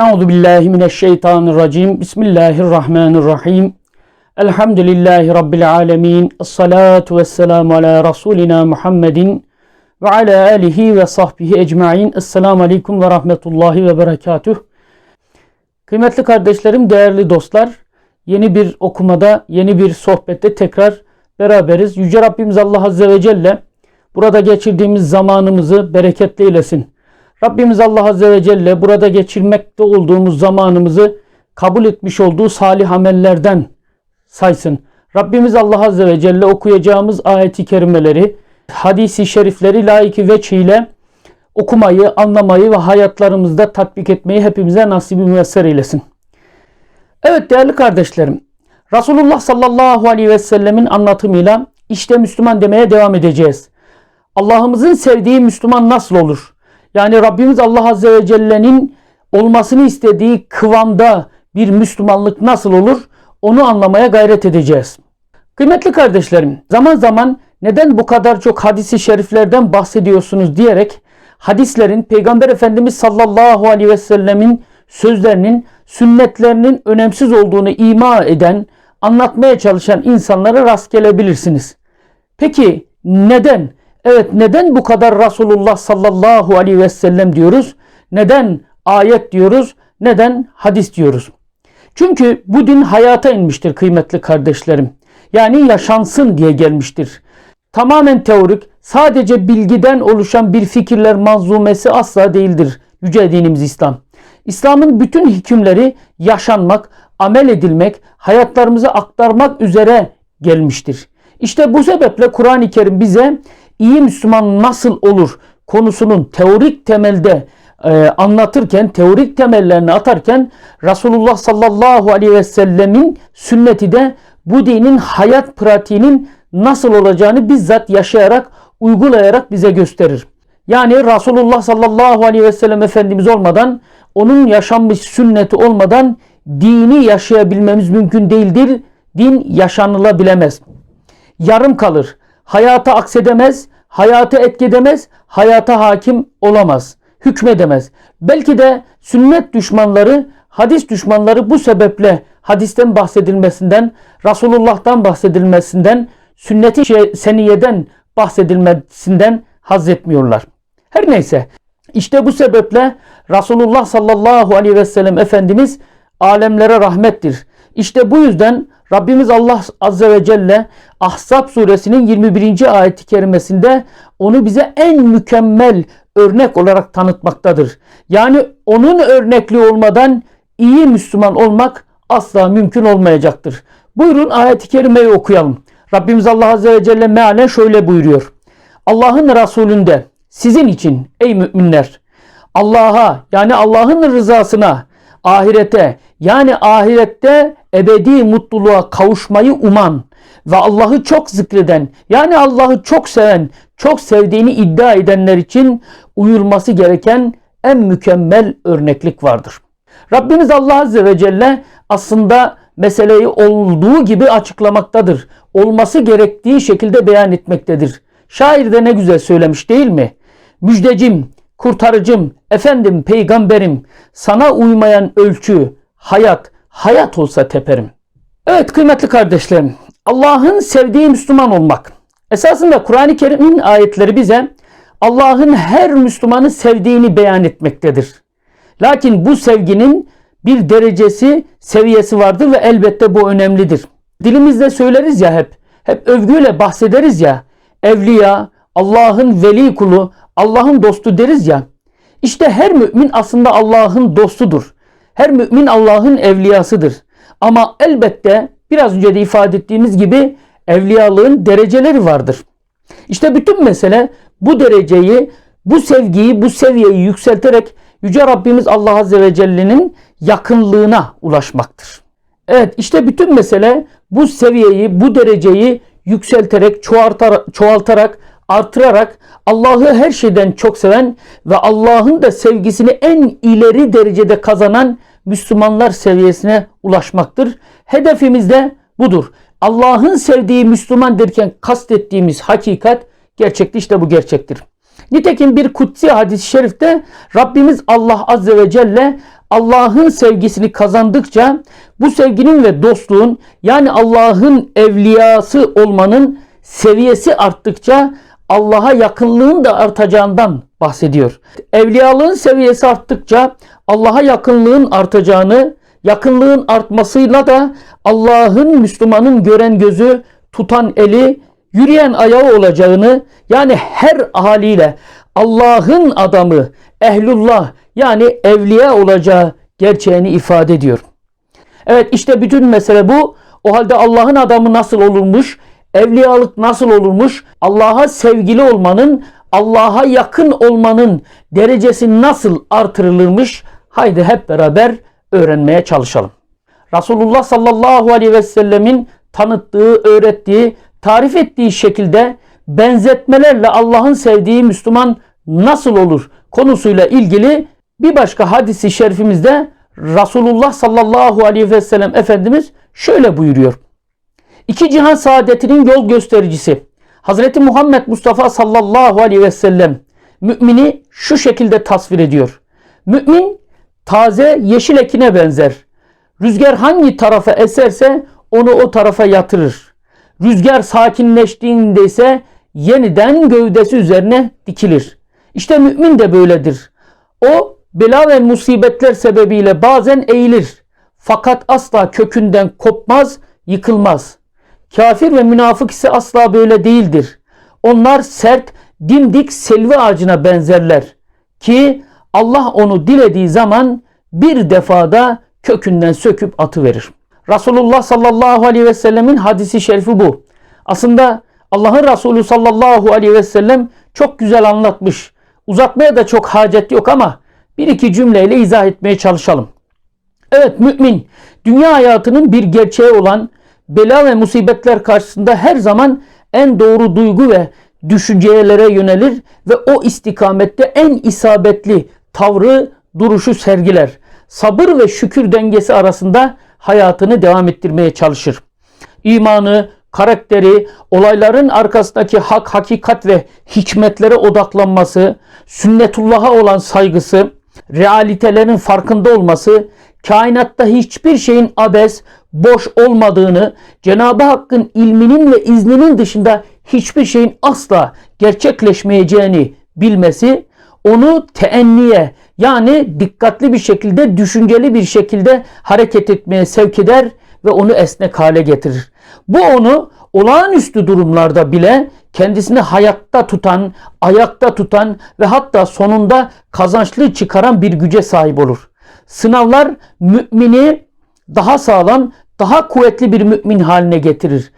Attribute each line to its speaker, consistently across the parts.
Speaker 1: Euzu billahi mineşşeytanirracim. Bismillahirrahmanirrahim. Elhamdülillahi rabbil alamin. Essalatu vesselamu ala rasulina Muhammedin ve ala alihi ve sahbihi ecmaîn. Esselamu aleyküm ve rahmetullahi ve berekatuh. Kıymetli kardeşlerim, değerli dostlar, yeni bir okumada, yeni bir sohbette tekrar beraberiz. Yüce Rabbimiz Allah Azze ve Celle burada geçirdiğimiz zamanımızı bereketli eylesin. Rabbimiz Allah Azze ve Celle burada geçirmekte olduğumuz zamanımızı kabul etmiş olduğu salih amellerden saysın. Rabbimiz Allah Azze ve Celle okuyacağımız ayeti kerimeleri, hadisi şerifleri layıkı veçhiyle okumayı, anlamayı ve hayatlarımızda tatbik etmeyi hepimize nasibi müyesser eylesin. Evet değerli kardeşlerim, Resulullah sallallahu aleyhi ve sellemin anlatımıyla işte Müslüman demeye devam edeceğiz. Allah'ımızın sevdiği Müslüman nasıl olur? Yani Rabbimiz Allah Azze ve Celle'nin olmasını istediği kıvamda bir Müslümanlık nasıl olur? Onu anlamaya gayret edeceğiz. Kıymetli kardeşlerim, zaman zaman neden bu kadar çok hadisi şeriflerden bahsediyorsunuz diyerek hadislerin Peygamber Efendimiz sallallahu aleyhi ve sellemin sözlerinin, sünnetlerinin önemsiz olduğunu ima eden, anlatmaya çalışan insanlara rast gelebilirsiniz. Peki neden? Evet neden bu kadar Resulullah sallallahu aleyhi ve sellem diyoruz? Neden ayet diyoruz? Neden hadis diyoruz? Çünkü bu din hayata inmiştir kıymetli kardeşlerim. Yani yaşansın diye gelmiştir. Tamamen teorik, sadece bilgiden oluşan bir fikirler manzumesi asla değildir yüce dinimiz İslam. İslam'ın bütün hükümleri yaşanmak, amel edilmek, hayatlarımıza aktarmak üzere gelmiştir. İşte bu sebeple Kur'an-ı Kerim bize iyi Müslüman nasıl olur konusunun teorik temelde e, anlatırken, teorik temellerini atarken Resulullah sallallahu aleyhi ve sellemin sünneti de bu dinin hayat pratiğinin nasıl olacağını bizzat yaşayarak, uygulayarak bize gösterir. Yani Resulullah sallallahu aleyhi ve sellem Efendimiz olmadan, onun yaşanmış sünneti olmadan dini yaşayabilmemiz mümkün değildir. Din yaşanılabilemez. Yarım kalır. Hayata aksedemez, hayata etkidemez, hayata hakim olamaz, hükmedemez. Belki de sünnet düşmanları, hadis düşmanları bu sebeple hadisten bahsedilmesinden, Resulullah'tan bahsedilmesinden, sünnet-i seniyeden bahsedilmesinden haz etmiyorlar. Her neyse işte bu sebeple Resulullah sallallahu aleyhi ve sellem Efendimiz alemlere rahmettir. İşte bu yüzden Rabbimiz Allah Azze ve Celle Ahzab suresinin 21. ayeti kerimesinde onu bize en mükemmel örnek olarak tanıtmaktadır. Yani onun örnekliği olmadan iyi Müslüman olmak asla mümkün olmayacaktır. Buyurun ayeti kerimeyi okuyalım. Rabbimiz Allah Azze ve Celle mealen şöyle buyuruyor. Allah'ın Resulünde sizin için ey müminler Allah'a yani Allah'ın rızasına ahirete yani ahirette ebedi mutluluğa kavuşmayı uman ve Allah'ı çok zikreden yani Allah'ı çok seven, çok sevdiğini iddia edenler için uyulması gereken en mükemmel örneklik vardır. Rabbimiz Allah Azze ve Celle aslında meseleyi olduğu gibi açıklamaktadır. Olması gerektiği şekilde beyan etmektedir. Şair de ne güzel söylemiş değil mi? Müjdecim, kurtarıcım, efendim, peygamberim, sana uymayan ölçü, hayat, hayat olsa teperim. Evet kıymetli kardeşlerim, Allah'ın sevdiği Müslüman olmak. Esasında Kur'an-ı Kerim'in ayetleri bize Allah'ın her Müslümanı sevdiğini beyan etmektedir. Lakin bu sevginin bir derecesi, seviyesi vardır ve elbette bu önemlidir. Dilimizde söyleriz ya hep, hep övgüyle bahsederiz ya, evliya, Allah'ın veli kulu, Allah'ın dostu deriz ya. İşte her mümin aslında Allah'ın dostudur. Her mümin Allah'ın evliyasıdır. Ama elbette biraz önce de ifade ettiğimiz gibi evliyalığın dereceleri vardır. İşte bütün mesele bu dereceyi, bu sevgiyi, bu seviyeyi yükselterek Yüce Rabbimiz Allah Azze ve Celle'nin yakınlığına ulaşmaktır. Evet işte bütün mesele bu seviyeyi, bu dereceyi yükselterek, çoğaltarak, çoğaltarak artırarak Allah'ı her şeyden çok seven ve Allah'ın da sevgisini en ileri derecede kazanan Müslümanlar seviyesine ulaşmaktır. Hedefimiz de budur. Allah'ın sevdiği Müslüman derken kastettiğimiz hakikat gerçekte işte bu gerçektir. Nitekim bir kutsi hadis-i şerifte Rabbimiz Allah Azze ve Celle Allah'ın sevgisini kazandıkça bu sevginin ve dostluğun yani Allah'ın evliyası olmanın seviyesi arttıkça Allah'a yakınlığın da artacağından bahsediyor. Evliyalığın seviyesi arttıkça Allah'a yakınlığın artacağını, yakınlığın artmasıyla da Allah'ın Müslümanın gören gözü, tutan eli, yürüyen ayağı olacağını yani her haliyle Allah'ın adamı, ehlullah yani evliya olacağı gerçeğini ifade ediyor. Evet işte bütün mesele bu. O halde Allah'ın adamı nasıl olurmuş? Evliyalık nasıl olurmuş? Allah'a sevgili olmanın, Allah'a yakın olmanın derecesi nasıl artırılırmış? Haydi hep beraber öğrenmeye çalışalım. Resulullah sallallahu aleyhi ve sellemin tanıttığı, öğrettiği, tarif ettiği şekilde benzetmelerle Allah'ın sevdiği Müslüman nasıl olur konusuyla ilgili bir başka hadisi şerifimizde Resulullah sallallahu aleyhi ve sellem Efendimiz şöyle buyuruyor. İki cihan saadetinin yol göstericisi Hazreti Muhammed Mustafa sallallahu aleyhi ve sellem mümini şu şekilde tasvir ediyor. Mümin taze yeşil ekine benzer. Rüzgar hangi tarafa eserse onu o tarafa yatırır. Rüzgar sakinleştiğinde ise yeniden gövdesi üzerine dikilir. İşte mümin de böyledir. O bela ve musibetler sebebiyle bazen eğilir. Fakat asla kökünden kopmaz, yıkılmaz. Kafir ve münafık ise asla böyle değildir. Onlar sert, dimdik selvi ağacına benzerler. Ki Allah onu dilediği zaman bir defada kökünden söküp atıverir. Resulullah sallallahu aleyhi ve sellemin hadisi şerifi bu. Aslında Allah'ın Resulü sallallahu aleyhi ve sellem çok güzel anlatmış. Uzatmaya da çok hacet yok ama bir iki cümleyle izah etmeye çalışalım. Evet mümin dünya hayatının bir gerçeği olan bela ve musibetler karşısında her zaman en doğru duygu ve düşüncelere yönelir ve o istikamette en isabetli tavrı, duruşu sergiler. Sabır ve şükür dengesi arasında hayatını devam ettirmeye çalışır. İmanı, karakteri, olayların arkasındaki hak, hakikat ve hikmetlere odaklanması, sünnetullah'a olan saygısı, realitelerin farkında olması, kainatta hiçbir şeyin abes, boş olmadığını, Cenab-ı Hakk'ın ilminin ve izninin dışında hiçbir şeyin asla gerçekleşmeyeceğini bilmesi, onu teenniye yani dikkatli bir şekilde, düşünceli bir şekilde hareket etmeye sevk eder ve onu esnek hale getirir. Bu onu olağanüstü durumlarda bile kendisini hayatta tutan, ayakta tutan ve hatta sonunda kazançlı çıkaran bir güce sahip olur. Sınavlar mümini daha sağlam, daha kuvvetli bir mümin haline getirir.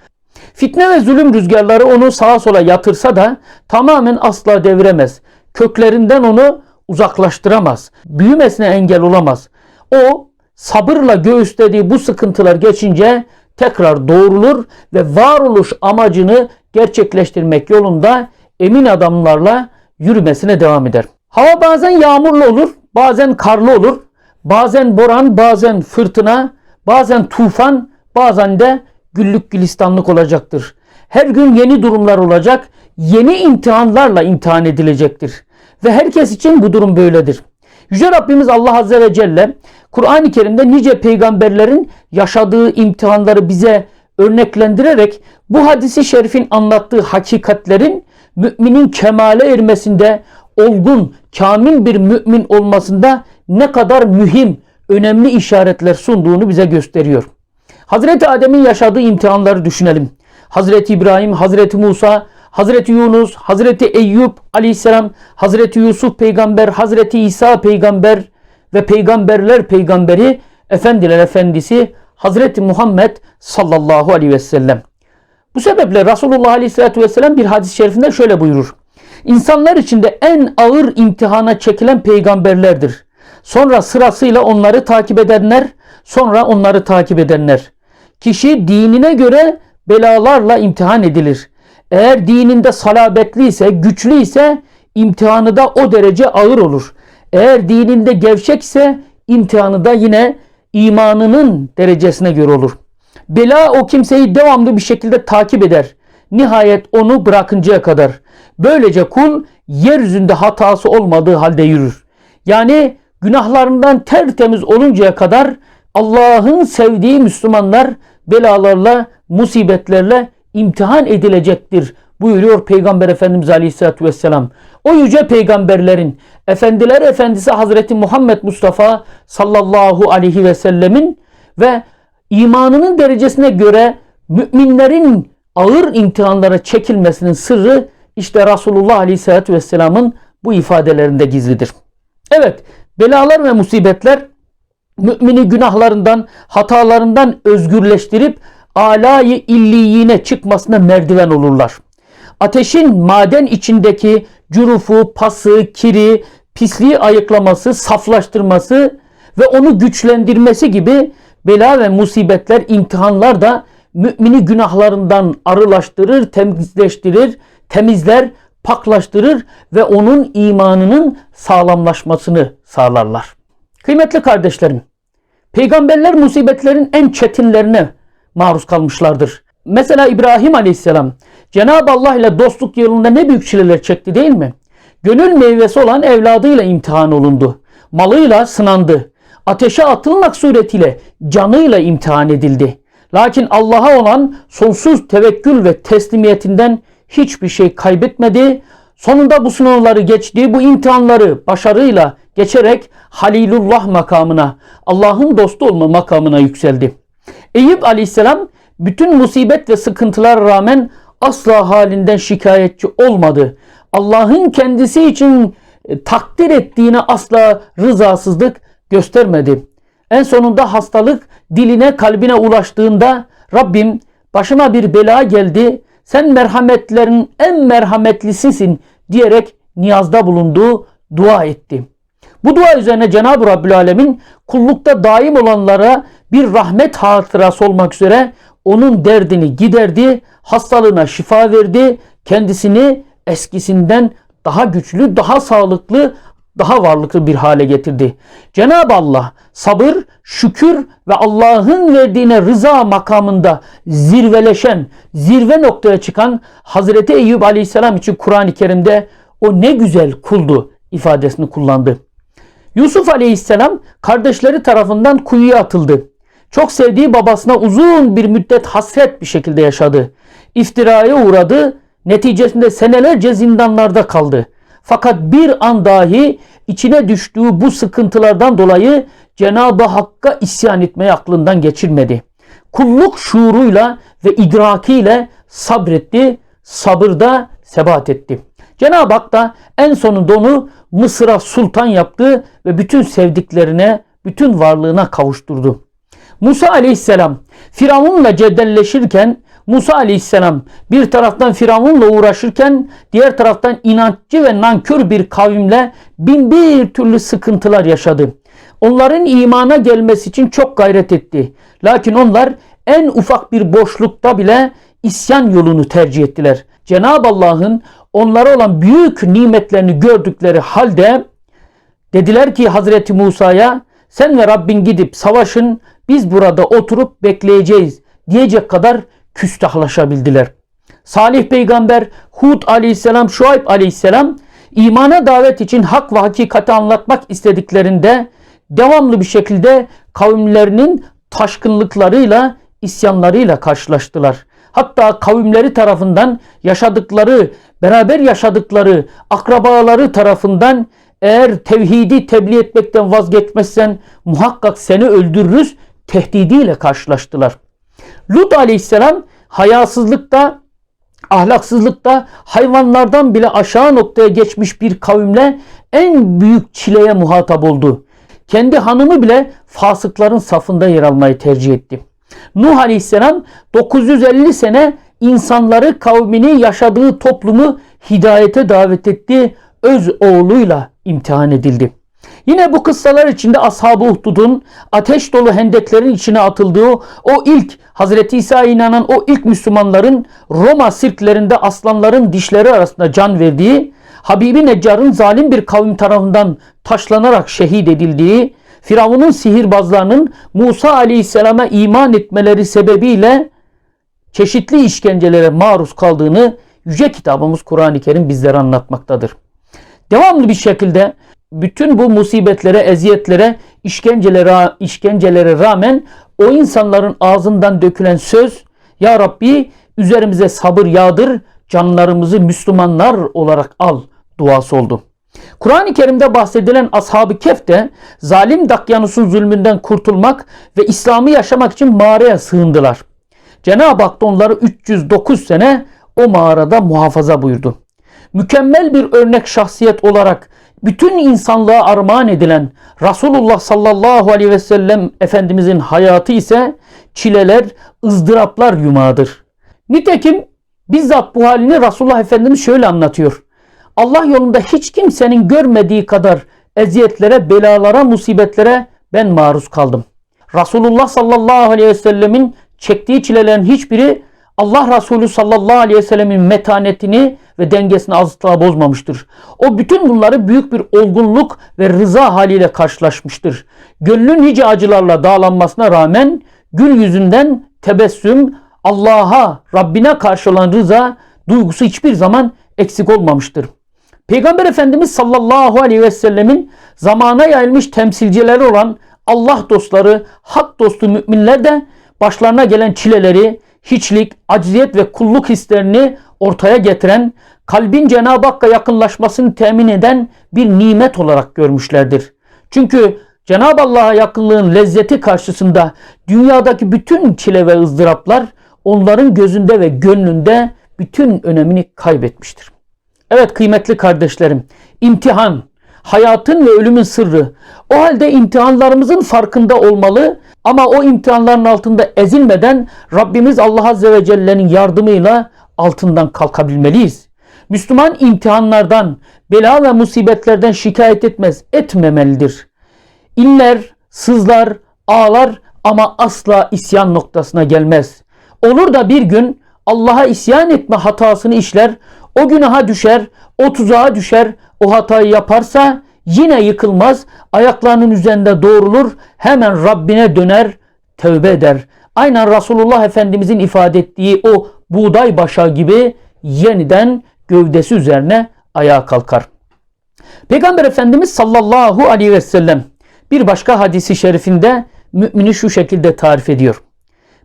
Speaker 1: Fitne ve zulüm rüzgarları onu sağa sola yatırsa da tamamen asla deviremez. Köklerinden onu uzaklaştıramaz. Büyümesine engel olamaz. O sabırla göğüslediği bu sıkıntılar geçince tekrar doğrulur ve varoluş amacını gerçekleştirmek yolunda emin adamlarla yürümesine devam eder. Hava bazen yağmurlu olur, bazen karlı olur, bazen boran, bazen fırtına, bazen tufan, bazen de güllük gülistanlık olacaktır. Her gün yeni durumlar olacak, yeni imtihanlarla imtihan edilecektir. Ve herkes için bu durum böyledir. Yüce Rabbimiz Allah Azze ve Celle Kur'an-ı Kerim'de nice peygamberlerin yaşadığı imtihanları bize örneklendirerek bu hadisi şerifin anlattığı hakikatlerin müminin kemale ermesinde olgun, kamil bir mümin olmasında ne kadar mühim, önemli işaretler sunduğunu bize gösteriyor. Hazreti Adem'in yaşadığı imtihanları düşünelim. Hazreti İbrahim, Hazreti Musa, Hazreti Yunus, Hazreti Eyüp aleyhisselam, Hazreti Yusuf peygamber, Hazreti İsa peygamber ve peygamberler peygamberi, efendiler efendisi Hazreti Muhammed sallallahu aleyhi ve sellem. Bu sebeple Resulullah aleyhissalatü vesselam bir hadis-i şerifinde şöyle buyurur. İnsanlar içinde en ağır imtihana çekilen peygamberlerdir. Sonra sırasıyla onları takip edenler, sonra onları takip edenler. Kişi dinine göre belalarla imtihan edilir. Eğer dininde salabetli ise, güçlü ise imtihanı da o derece ağır olur. Eğer dininde gevşek ise imtihanı da yine imanının derecesine göre olur. Bela o kimseyi devamlı bir şekilde takip eder. Nihayet onu bırakıncaya kadar. Böylece kul yeryüzünde hatası olmadığı halde yürür. Yani günahlarından tertemiz oluncaya kadar Allah'ın sevdiği Müslümanlar belalarla, musibetlerle imtihan edilecektir buyuruyor Peygamber Efendimiz Aleyhisselatü Vesselam. O yüce peygamberlerin, efendiler efendisi Hazreti Muhammed Mustafa sallallahu aleyhi ve sellemin ve imanının derecesine göre müminlerin ağır imtihanlara çekilmesinin sırrı işte Resulullah Aleyhisselatü Vesselam'ın bu ifadelerinde gizlidir. Evet, belalar ve musibetler mümini günahlarından, hatalarından özgürleştirip alayı illiyine çıkmasına merdiven olurlar. Ateşin maden içindeki cürufu, pası, kiri, pisliği ayıklaması, saflaştırması ve onu güçlendirmesi gibi bela ve musibetler, imtihanlar da mümini günahlarından arılaştırır, temizleştirir, temizler, paklaştırır ve onun imanının sağlamlaşmasını sağlarlar. Kıymetli kardeşlerim, peygamberler musibetlerin en çetinlerine maruz kalmışlardır. Mesela İbrahim Aleyhisselam Cenab-ı Allah ile dostluk yolunda ne büyük çileler çekti değil mi? Gönül meyvesi olan evladıyla imtihan olundu. Malıyla sınandı. Ateşe atılmak suretiyle canıyla imtihan edildi. Lakin Allah'a olan sonsuz tevekkül ve teslimiyetinden hiçbir şey kaybetmedi. Sonunda bu sınavları geçti, bu imtihanları başarıyla geçerek Halilullah makamına, Allah'ın dostu olma makamına yükseldi. Eyüp aleyhisselam bütün musibet ve sıkıntılara rağmen asla halinden şikayetçi olmadı. Allah'ın kendisi için e, takdir ettiğine asla rızasızlık göstermedi. En sonunda hastalık diline kalbine ulaştığında Rabbim başıma bir bela geldi. Sen merhametlerin en merhametlisisin diyerek niyazda bulundu, dua etti. Bu dua üzerine Cenab-ı Rabbül Alemin kullukta daim olanlara bir rahmet hatırası olmak üzere onun derdini giderdi, hastalığına şifa verdi, kendisini eskisinden daha güçlü, daha sağlıklı, daha varlıklı bir hale getirdi. Cenab-ı Allah sabır, şükür ve Allah'ın verdiğine rıza makamında zirveleşen, zirve noktaya çıkan Hazreti Eyüp Aleyhisselam için Kur'an-ı Kerim'de o ne güzel kuldu ifadesini kullandı. Yusuf Aleyhisselam kardeşleri tarafından kuyuya atıldı. Çok sevdiği babasına uzun bir müddet hasret bir şekilde yaşadı. İftiraya uğradı. Neticesinde senelerce zindanlarda kaldı. Fakat bir an dahi içine düştüğü bu sıkıntılardan dolayı Cenab-ı Hakk'a isyan etmeyi aklından geçirmedi. Kulluk şuuruyla ve idrakiyle sabretti, sabırda sebat etti. Cenab-ı Hak da en sonunda onu Mısır'a sultan yaptı ve bütün sevdiklerine, bütün varlığına kavuşturdu. Musa aleyhisselam Firavun'la cedelleşirken Musa aleyhisselam bir taraftan Firavun'la uğraşırken diğer taraftan inatçı ve nankör bir kavimle bin bir türlü sıkıntılar yaşadı. Onların imana gelmesi için çok gayret etti. Lakin onlar en ufak bir boşlukta bile isyan yolunu tercih ettiler. Cenab-ı Allah'ın onlara olan büyük nimetlerini gördükleri halde dediler ki Hazreti Musa'ya sen ve Rabbin gidip savaşın biz burada oturup bekleyeceğiz diyecek kadar küstahlaşabildiler. Salih peygamber, Hud aleyhisselam, Şuayb aleyhisselam imana davet için hak ve hakikati anlatmak istediklerinde devamlı bir şekilde kavimlerinin taşkınlıklarıyla, isyanlarıyla karşılaştılar. Hatta kavimleri tarafından yaşadıkları, beraber yaşadıkları akrabaları tarafından eğer tevhidi tebliğ etmekten vazgeçmezsen muhakkak seni öldürürüz tehdidiyle karşılaştılar. Lut aleyhisselam hayasızlıkta, ahlaksızlıkta hayvanlardan bile aşağı noktaya geçmiş bir kavimle en büyük çileye muhatap oldu. Kendi hanımı bile fasıkların safında yer almayı tercih etti. Nuh aleyhisselam 950 sene insanları kavmini yaşadığı toplumu hidayete davet etti. Öz oğluyla imtihan edildi. Yine bu kıssalar içinde Ashab-ı Uhdud'un ateş dolu hendeklerin içine atıldığı o ilk Hazreti İsa'ya inanan o ilk Müslümanların Roma sirklerinde aslanların dişleri arasında can verdiği, Habibi Neccar'ın zalim bir kavim tarafından taşlanarak şehit edildiği, Firavun'un sihirbazlarının Musa Aleyhisselam'a iman etmeleri sebebiyle çeşitli işkencelere maruz kaldığını yüce kitabımız Kur'an-ı Kerim bizlere anlatmaktadır. Devamlı bir şekilde bütün bu musibetlere, eziyetlere, işkencelere, işkencelere rağmen o insanların ağzından dökülen söz Ya Rabbi üzerimize sabır yağdır, canlarımızı Müslümanlar olarak al duası oldu. Kur'an-ı Kerim'de bahsedilen Ashab-ı Kehf de zalim Dakyanus'un zulmünden kurtulmak ve İslam'ı yaşamak için mağaraya sığındılar. Cenab-ı Hak da onları 309 sene o mağarada muhafaza buyurdu. Mükemmel bir örnek şahsiyet olarak bütün insanlığa armağan edilen Resulullah sallallahu aleyhi ve sellem Efendimizin hayatı ise çileler, ızdıraplar yumağıdır. Nitekim bizzat bu halini Resulullah Efendimiz şöyle anlatıyor. Allah yolunda hiç kimsenin görmediği kadar eziyetlere, belalara, musibetlere ben maruz kaldım. Resulullah sallallahu aleyhi ve sellemin çektiği çilelerin hiçbiri Allah Resulü sallallahu aleyhi ve sellemin metanetini ve dengesini asla bozmamıştır. O bütün bunları büyük bir olgunluk ve rıza haliyle karşılaşmıştır. Gönlün nice acılarla dağlanmasına rağmen gül yüzünden tebessüm, Allah'a, Rabbine karşı olan rıza duygusu hiçbir zaman eksik olmamıştır. Peygamber Efendimiz sallallahu aleyhi ve sellemin zamana yayılmış temsilcileri olan Allah dostları, hak dostu müminler de başlarına gelen çileleri, hiçlik, acziyet ve kulluk hislerini ortaya getiren, kalbin Cenab-ı Hakk'a yakınlaşmasını temin eden bir nimet olarak görmüşlerdir. Çünkü Cenab-ı Allah'a yakınlığın lezzeti karşısında dünyadaki bütün çile ve ızdıraplar onların gözünde ve gönlünde bütün önemini kaybetmiştir. Evet kıymetli kardeşlerim, imtihan, hayatın ve ölümün sırrı. O halde imtihanlarımızın farkında olmalı ama o imtihanların altında ezilmeden Rabbimiz Allah Azze ve Celle'nin yardımıyla altından kalkabilmeliyiz. Müslüman imtihanlardan, bela ve musibetlerden şikayet etmez, etmemelidir. İnler, sızlar, ağlar ama asla isyan noktasına gelmez. Olur da bir gün Allah'a isyan etme hatasını işler, o günaha düşer, o tuzağa düşer, o hatayı yaparsa yine yıkılmaz, ayaklarının üzerinde doğrulur, hemen Rabbine döner, tövbe eder. Aynen Resulullah Efendimizin ifade ettiği o buğday başağı gibi yeniden gövdesi üzerine ayağa kalkar. Peygamber Efendimiz sallallahu aleyhi ve sellem bir başka hadisi şerifinde mümini şu şekilde tarif ediyor.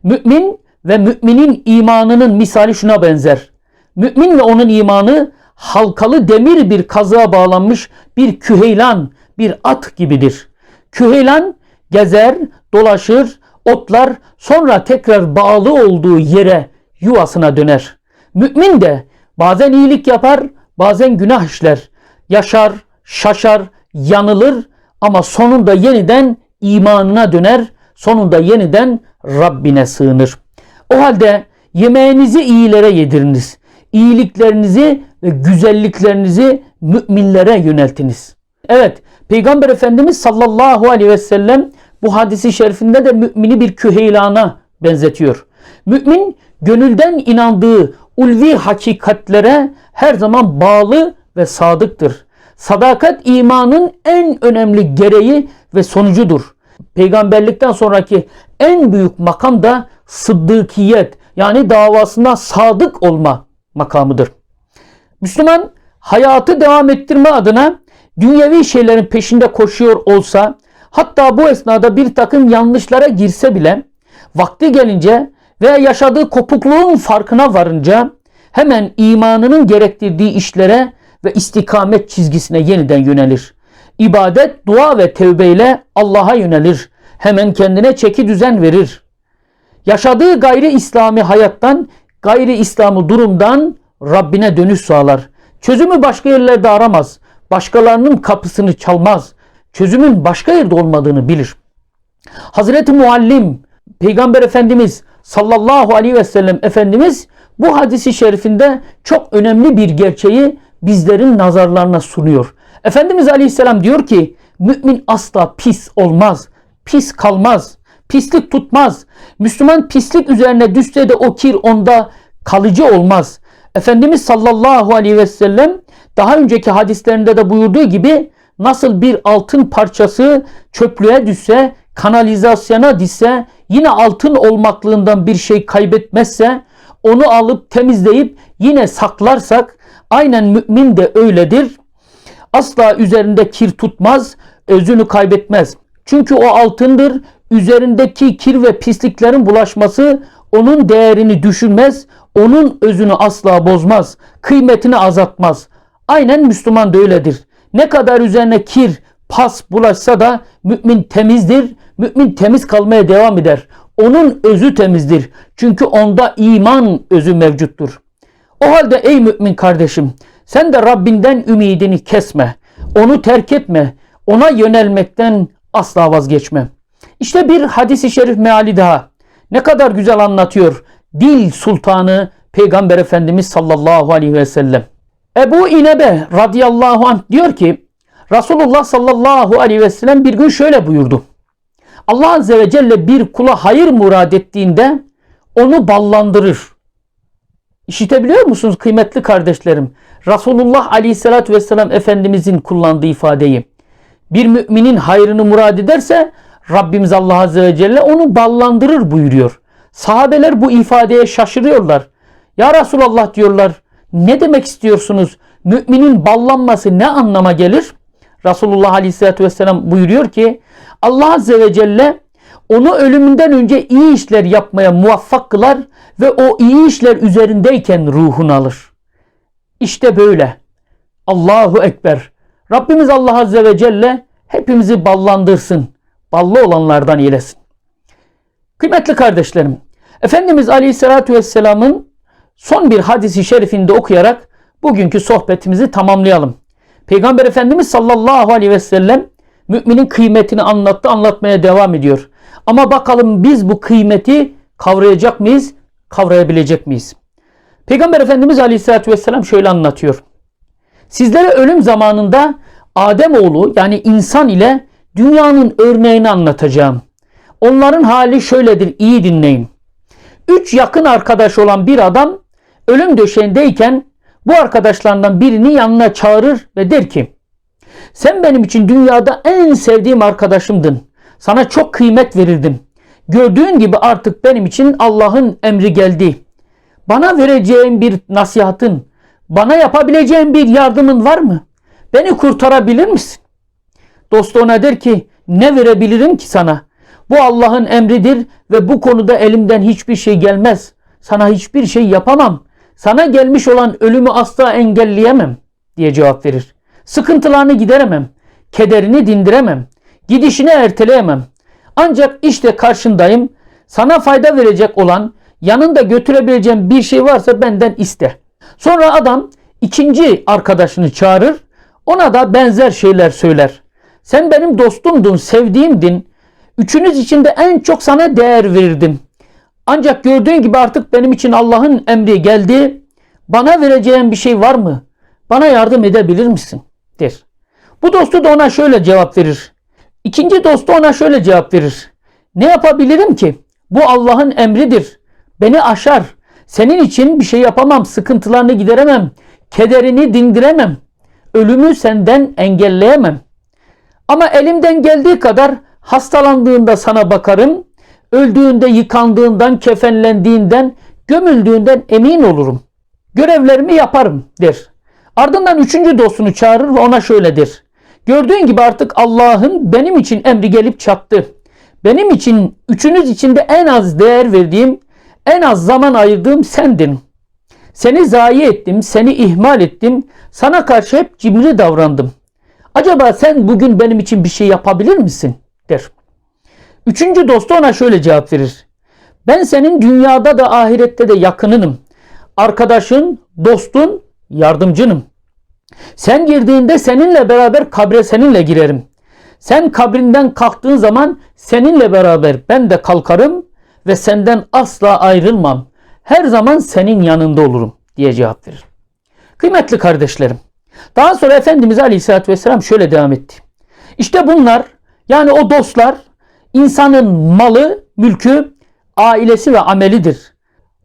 Speaker 1: Mümin ve müminin imanının misali şuna benzer. Mümin ve onun imanı halkalı demir bir kazığa bağlanmış bir küheylan, bir at gibidir. Küheylan gezer, dolaşır, otlar sonra tekrar bağlı olduğu yere, yuvasına döner. Mümin de bazen iyilik yapar, bazen günah işler. Yaşar, şaşar, yanılır ama sonunda yeniden imanına döner, sonunda yeniden Rabbine sığınır. O halde yemeğinizi iyilere yediriniz. İyiliklerinizi ve güzelliklerinizi müminlere yöneltiniz. Evet, Peygamber Efendimiz sallallahu aleyhi ve sellem bu hadisi şerifinde de mümini bir küheylana benzetiyor. Mümin gönülden inandığı ulvi hakikatlere her zaman bağlı ve sadıktır. Sadakat imanın en önemli gereği ve sonucudur. Peygamberlikten sonraki en büyük makam da sıddıkiyet yani davasına sadık olma makamıdır. Müslüman hayatı devam ettirme adına dünyevi şeylerin peşinde koşuyor olsa hatta bu esnada bir takım yanlışlara girse bile vakti gelince veya yaşadığı kopukluğun farkına varınca hemen imanının gerektirdiği işlere ve istikamet çizgisine yeniden yönelir. İbadet, dua ve tevbe ile Allah'a yönelir. Hemen kendine çeki düzen verir. Yaşadığı gayri İslami hayattan, gayri İslami durumdan Rabbine dönüş sağlar. Çözümü başka yerlerde aramaz. Başkalarının kapısını çalmaz. Çözümün başka yerde olmadığını bilir. Hazreti Muallim, Peygamber Efendimiz sallallahu aleyhi ve sellem Efendimiz bu hadisi şerifinde çok önemli bir gerçeği bizlerin nazarlarına sunuyor. Efendimiz Aleyhisselam diyor ki mümin asla pis olmaz, pis kalmaz, pislik tutmaz. Müslüman pislik üzerine düşse de o kir onda kalıcı olmaz. Efendimiz sallallahu aleyhi ve sellem daha önceki hadislerinde de buyurduğu gibi nasıl bir altın parçası çöplüğe düşse, kanalizasyona düşse, yine altın olmaklığından bir şey kaybetmezse, onu alıp temizleyip yine saklarsak aynen mümin de öyledir. asla üzerinde kir tutmaz, özünü kaybetmez. Çünkü o altındır. Üzerindeki kir ve pisliklerin bulaşması onun değerini düşürmez, onun özünü asla bozmaz, kıymetini azaltmaz. Aynen Müslüman da öyledir. Ne kadar üzerine kir, pas bulaşsa da mümin temizdir. Mümin temiz kalmaya devam eder. Onun özü temizdir. Çünkü onda iman özü mevcuttur. O halde ey mümin kardeşim sen de Rabbinden ümidini kesme. Onu terk etme. Ona yönelmekten asla vazgeçme. İşte bir hadisi şerif meali daha. Ne kadar güzel anlatıyor. Dil sultanı Peygamber Efendimiz sallallahu aleyhi ve sellem. Ebu İnebe radıyallahu anh diyor ki Resulullah sallallahu aleyhi ve sellem bir gün şöyle buyurdu. Allah azze ve celle bir kula hayır murad ettiğinde onu ballandırır. İşitebiliyor musunuz kıymetli kardeşlerim? Resulullah aleyhissalatü vesselam Efendimizin kullandığı ifadeyi. Bir müminin hayrını murad ederse Rabbimiz Allah azze ve celle onu ballandırır buyuruyor. Sahabeler bu ifadeye şaşırıyorlar. Ya Resulallah diyorlar ne demek istiyorsunuz? Müminin ballanması ne anlama gelir? Resulullah Aleyhisselatü Vesselam buyuruyor ki Allah Azze ve Celle onu ölümünden önce iyi işler yapmaya muvaffak kılar ve o iyi işler üzerindeyken ruhunu alır. İşte böyle. Allahu Ekber. Rabbimiz Allah Azze ve Celle hepimizi ballandırsın. Ballı olanlardan eylesin. Kıymetli kardeşlerim, Efendimiz Aleyhisselatü Vesselam'ın son bir hadisi şerifinde okuyarak bugünkü sohbetimizi tamamlayalım. Peygamber Efendimiz sallallahu aleyhi ve sellem müminin kıymetini anlattı, anlatmaya devam ediyor. Ama bakalım biz bu kıymeti kavrayacak mıyız, kavrayabilecek miyiz? Peygamber Efendimiz aleyhissalatü vesselam şöyle anlatıyor. Sizlere ölüm zamanında Ademoğlu yani insan ile dünyanın örneğini anlatacağım. Onların hali şöyledir, iyi dinleyin. Üç yakın arkadaş olan bir adam ölüm döşeğindeyken bu arkadaşlarından birini yanına çağırır ve der ki sen benim için dünyada en sevdiğim arkadaşımdın. Sana çok kıymet verirdim. Gördüğün gibi artık benim için Allah'ın emri geldi. Bana vereceğin bir nasihatın, bana yapabileceğin bir yardımın var mı? Beni kurtarabilir misin? Dost ona der ki ne verebilirim ki sana? Bu Allah'ın emridir ve bu konuda elimden hiçbir şey gelmez. Sana hiçbir şey yapamam. Sana gelmiş olan ölümü asla engelleyemem diye cevap verir. Sıkıntılarını gideremem. Kederini dindiremem. Gidişini erteleyemem. Ancak işte karşındayım. Sana fayda verecek olan yanında götürebileceğim bir şey varsa benden iste. Sonra adam ikinci arkadaşını çağırır. Ona da benzer şeyler söyler. Sen benim dostumdun, sevdiğimdin. Üçünüz içinde en çok sana değer verirdim. Ancak gördüğün gibi artık benim için Allah'ın emri geldi. Bana vereceğin bir şey var mı? Bana yardım edebilir misin? der. Bu dostu da ona şöyle cevap verir. İkinci dostu ona şöyle cevap verir. Ne yapabilirim ki? Bu Allah'ın emridir. Beni aşar. Senin için bir şey yapamam. Sıkıntılarını gideremem. Kederini dindiremem. Ölümü senden engelleyemem. Ama elimden geldiği kadar hastalandığında sana bakarım. Öldüğünde yıkandığından, kefenlendiğinden, gömüldüğünden emin olurum. Görevlerimi yaparım der. Ardından üçüncü dostunu çağırır ve ona şöyledir. Gördüğün gibi artık Allah'ın benim için emri gelip çattı. Benim için üçünüz içinde en az değer verdiğim, en az zaman ayırdığım sendin. Seni zayi ettim, seni ihmal ettim. Sana karşı hep cimri davrandım. Acaba sen bugün benim için bir şey yapabilir misin? der. Üçüncü dostu ona şöyle cevap verir. Ben senin dünyada da ahirette de yakınınım. Arkadaşın, dostun, yardımcınım. Sen girdiğinde seninle beraber kabre seninle girerim. Sen kabrinden kalktığın zaman seninle beraber ben de kalkarım ve senden asla ayrılmam. Her zaman senin yanında olurum diye cevap verir. Kıymetli kardeşlerim. Daha sonra Efendimiz Aleyhisselatü Vesselam şöyle devam etti. İşte bunlar yani o dostlar insanın malı, mülkü, ailesi ve amelidir.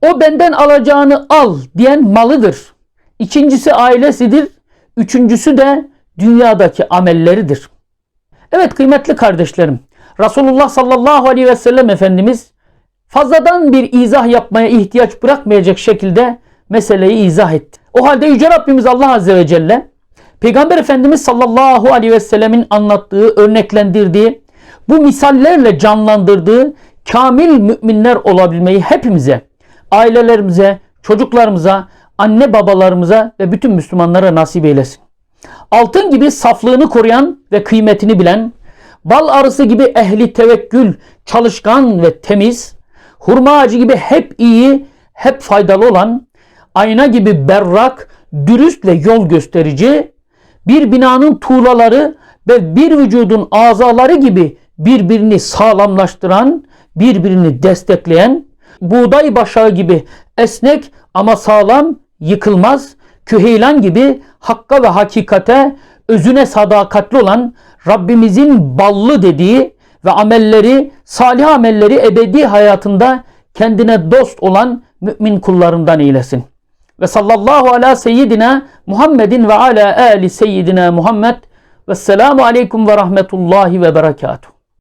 Speaker 1: O benden alacağını al diyen malıdır. İkincisi ailesidir. Üçüncüsü de dünyadaki amelleridir. Evet kıymetli kardeşlerim. Resulullah sallallahu aleyhi ve sellem Efendimiz fazladan bir izah yapmaya ihtiyaç bırakmayacak şekilde meseleyi izah etti. O halde Yüce Rabbimiz Allah Azze ve Celle Peygamber Efendimiz sallallahu aleyhi ve sellemin anlattığı, örneklendirdiği, bu misallerle canlandırdığı kamil müminler olabilmeyi hepimize, ailelerimize, çocuklarımıza, anne babalarımıza ve bütün Müslümanlara nasip eylesin. Altın gibi saflığını koruyan ve kıymetini bilen, bal arısı gibi ehli tevekkül, çalışkan ve temiz, hurma ağacı gibi hep iyi, hep faydalı olan, ayna gibi berrak, dürüst ve yol gösterici, bir binanın tuğlaları ve bir vücudun azaları gibi birbirini sağlamlaştıran, birbirini destekleyen, buğday başağı gibi esnek ama sağlam, yıkılmaz, küheylan gibi hakka ve hakikate, özüne sadakatli olan Rabbimizin ballı dediği ve amelleri, salih amelleri ebedi hayatında kendine dost olan mümin kullarından eylesin. Ve sallallahu ala seyyidina Muhammedin ve ala ali seyyidina Muhammed ve selamu aleyküm ve rahmetullahi ve berekatuhu.